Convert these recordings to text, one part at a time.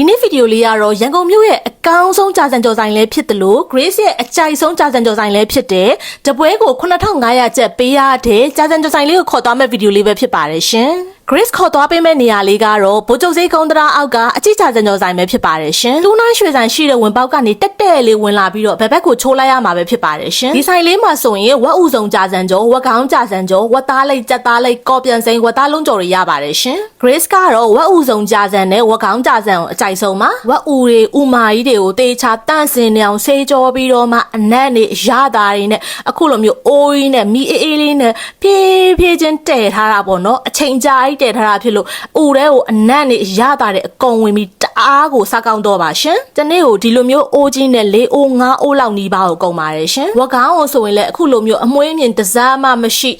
ဒီနေ့ဗီဒီယိုလေးကတော့ရန်ကုန်မြို့ရဲ့အကောင်းဆုံးကြာစံကြော်ဆိုင်လည်းဖြစ်တယ်လို့ Grace ရဲ့အကြိုက်ဆုံးကြာစံကြော်ဆိုင်လည်းဖြစ်တယ်တပွဲကို9500ကျပ်ပေးရတဲ့ကြာစံကြော်ဆိုင်လေးကိုခေါ်သွားမဲ့ဗီဒီယိုလေးပဲဖြစ်ပါတယ်ရှင် Grace ခေါ်သွားပေးမဲ့နေရာလေးကတော့ဗိုလ်ချုပ်စိတ်ကုန်းတရာအောက်ကအကြည့်ကြာစံကြော်ဆိုင်ပဲဖြစ်ပါတယ်ရှင်လူနိုင်ရွှေဆိုင်ရှိတဲ့ဝင်ပေါက်ကနေတက်တဲ့လေးဝင်လာပြီးတော့ဘက်ဘက်ကိုချိုးလိုက်ရမှာပဲဖြစ်ပါတယ်ရှင်ဒီဆိုင်လေးမှာဆိုရင်ဝက်ဥစုံကြာစံကြော်ဝက်ကောင်းကြာစံကြော်ဝက်သားလိတ်ကြက်သားလိတ်ကော်ပြန်စိမ်းဝက်သားလုံးကြော်တွေရပါတယ်ရှင် Grace ကတော့ဝက်ဥစုံကြာစံနဲ့ဝက်ကောင်းကြာစံကိုအကြိုက်ဆုံးပါဝက်ဥတွေဥမာကြီးတွေကိုတေချာတန့်စင်နေအောင်ဆေးကြောပြီးတော့မှအနက်နေရတာတွေနဲ့အခုလိုမျိုးအိုးကြီးနဲ့မီအေးအေးလေးနဲ့ဖြည်းဖြည်းချင်းတည်ထားတာပေါ့နော်အချိန်ကြာကြီးတည်ထားတာဖြစ်လို့ဥထဲကိုအနက်နေရတာတွေအကုန်ဝင်ပြီးတ အားကိုစားကောင်းတော့ပါရှင်။ဒီနေ့ကိုဒီလိုမျိုးအိုးကြီးနဲ့လေးအိုးငါးအိုးလောက်နီးပါးကိုကုန်ပါတယ်ရှင်။ဝက်ကောင်းကိုဆိုရင်လည်းအခုလိုမျိုးအမွှေးမြင်တစားမှမရှိ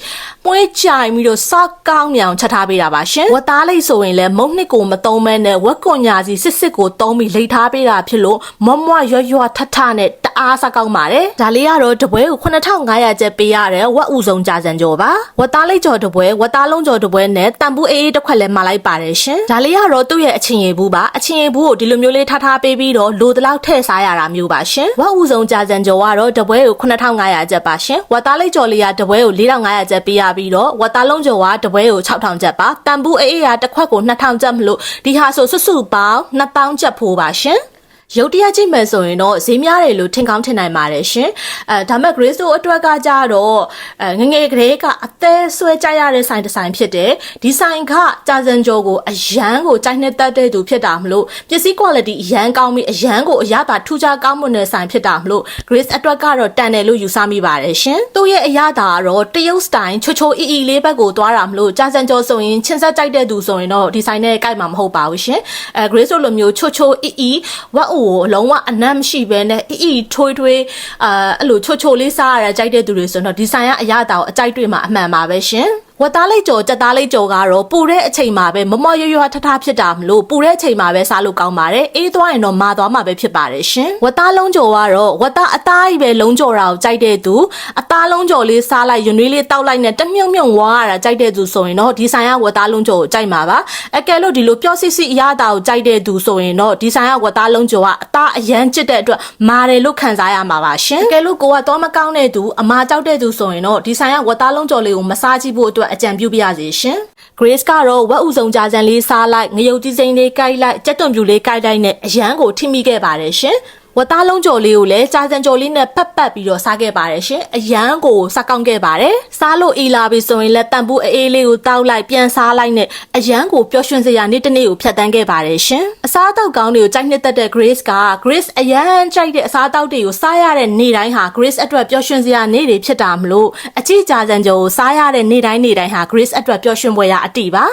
မွှေးကြိုင်ပြီးတော့စားကောင်းမြောင်ချက်ထားပေးတာပါရှင်။ဝက်သားလေးဆိုရင်လည်းမုံနှစ်ကိုမသုံးမဲနဲ့ဝက်ကွန်ညာစီစစ်စစ်ကိုသုံးပြီးလိတ်ထားပေးတာဖြစ်လို့မွမွရွရွထထနဲ့တအားစားကောင်းပါတယ်။ဒါလေးကတော့တပွဲကို9500ကျပ်ပေးရတယ်ဝက်ဥစုံကြာစံကြောပါ။ဝက်သားလေးကြော်တပွဲဝက်သားလုံးကြော်တပွဲနဲ့တန်ဘူးအေးအေးတစ်ခွက်လည်းမှာလိုက်ပါတယ်ရှင်။ဒါလေးကတော့သူ့ရဲ့အချင်းရည်ဘူးပါ။အချင်းရည်ဘူးကိုဒီလိုမျိုးလေးထားထားပေးပြီးတော့လိုတလောက်ထည့်စားရတာမျိုးပါရှင်။ဝက်ဥစုံကြာစံကြော်ကတော့တပွဲကို9500ကျပ်ပါရှင်။ဝက်သားလေးကြော်လေးကတပွဲကို4500ကျပ်ပေးရပြီးတော့ဝက်သားလုံးကြော်ကတပွဲကို6000ကျပ်ပါ။တန်ဘူးအေးအေးကတစ်ခွက်ကို2000ကျပ်မလို့ဒီဟာဆိုစွတ်စုပေါင်း2000ကျပ်ဖိုးပါရှင်။ ရုတ်တရက်ကြည့်မယ်ဆိုရင်တော့ဈေးများတယ်လို့ထင်ကောင်းထင်နိုင်ပါတယ်ရှင်အဲဒါမဲ့ Grace တို့အတွက်ကကြတော့အဲငငယ်ကလေးကအသေးဆွဲကြရတဲ့ဆိုင်တစ်ဆိုင်ဖြစ်တယ်ဒီဆိုင်ကကြာစံကြောကိုအရန်ကိုကြိုက်နှစ်သက်တဲ့သူဖြစ်တာမလို့ပစ္စည်း quality အရန်ကောင်းပြီးအရန်ကိုအရသာထူးခြားကောင်းမွန်တဲ့ဆိုင်ဖြစ်တာမလို့ Grace အတွက်ကတော့တန်တယ်လို့ယူဆမိပါတယ်ရှင်သူ့ရဲ့အရသာကတော့တရုတ်စတိုင်ချိုချိုအီအီလေးဘက်ကိုသွားတာမလို့ကြာစံကြောဆိုရင်ချင်းဆက်ကြိုက်တဲ့သူဆိုရင်တော့ဒီဆိုင်နဲ့ကြိုက်မှာမဟုတ်ပါဘူးရှင်အဲ Grace တို့လိုမျိုးချိုချိုအီအီဝက်အိုကိုလုံးဝအနမ်းမရှိဘဲနဲ့အီအီထွေးထွေးအာအဲ့လိုချိုချိုလေးစားရတဲ့ကြိုက်တဲ့သူတွေဆိုတော့ဒီဆိုင်ကအရသာကိုအကြိုက်တွေ့မှာအမှန်ပါပဲရှင် ဝတ်သားလိုက်ကြော်ကြက်သားလိုက်ကြော်ကတော့ပူတဲ့အချိန်မှာပဲမမော်ရွရွထထဖြစ်တာမလို့ပူတဲ့အချိန်မှာပဲစားလို့ကောင်းပါတယ်အေးသွားရင်တော့မာသွားမှာပဲဖြစ်ပါတယ်ရှင်ဝတ်သားလုံးကြော်ကတော့ဝတ်သားအသားကြီးပဲလုံးကြော်တာကိုကြိုက်တဲ့သူအသားလုံးကြော်လေးစားလိုက်ရွနွေးလေးတောက်လိုက်နဲ့တမြုံမြုံဝါရတာကြိုက်တဲ့သူဆိုရင်တော့ဒီဆိုင်ကဝတ်သားလုံးကြော်ကိုကြိုက်မှာပါအကယ်လို့ဒီလိုပျော့စစ်စစ်အရသာကိုကြိုက်တဲ့သူဆိုရင်တော့ဒီဆိုင်ကဝတ်သားလုံးကြော်ကအသားအရန်ကျစ်တဲ့အတွက်မာတယ်လို့ခံစားရမှာပါရှင်အကယ်လို့ကိုကတော့မကောင်းတဲ့သူအမာကြောက်တဲ့သူဆိုရင်တော့ဒီဆိုင်ကဝတ်သားလုံးကြော်လေးကိုမစားကြည့်ဖို့အတွက်အကြံပြုပြရစီရှင် Grace ကတော့ဝက်ဥစုံကြာစံလေးစားလိုက်ငရုတ်ကြီးစိမ့်လေးကိုက်လိုက်ကြက်သွန်ပြူလေးကိုက်လိုက်နဲ့အရန်ကိုထိမိခဲ့ပါတယ်ရှင် ဝတ်သားလုံးကြော်လေးကိုလည်းကြာစံကြော်လေးနဲ့ဖက်ပတ်ပြီးတော့စားခဲ့ပါတယ်ရှင်အရန်ကိုစားကောင်းခဲ့ပါတယ်စားလို့အီလာပြီဆိုရင်လည်းတန်ဘူးအေးလေးကိုတောက်လိုက်ပြန်စားလိုက်နဲ့အရန်ကိုပျော်ရွှင်စရာနေ့တစ်နေ့ကိုဖြတ်တန်းခဲ့ပါတယ်ရှင်အစားအသောက်ကောင်းတွေကိုကြိုက်နှစ်သက်တဲ့ Grace က Grace အရန်ကြိုက်တဲ့အစားအသောက်တွေကိုစားရတဲ့နေ့တိုင်းဟာ Grace အတွက်ပျော်ရွှင်စရာနေ့တွေဖြစ်တာမလို့အကြည့်ကြာစံကြော်ကိုစားရတဲ့နေ့တိုင်းနေ့တိုင်းဟာ Grace အတွက်ပျော်ရွှင်ပွဲရအတိပါ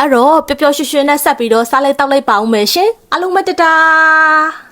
အဲ့တော့ပျော်ပျော်ရွှင်ရွှင်နဲ့ဆက်ပြီးတော့စားလိုက်တောက်လိုက်ပါဦးမယ်ရှင်အလုံးမတတာ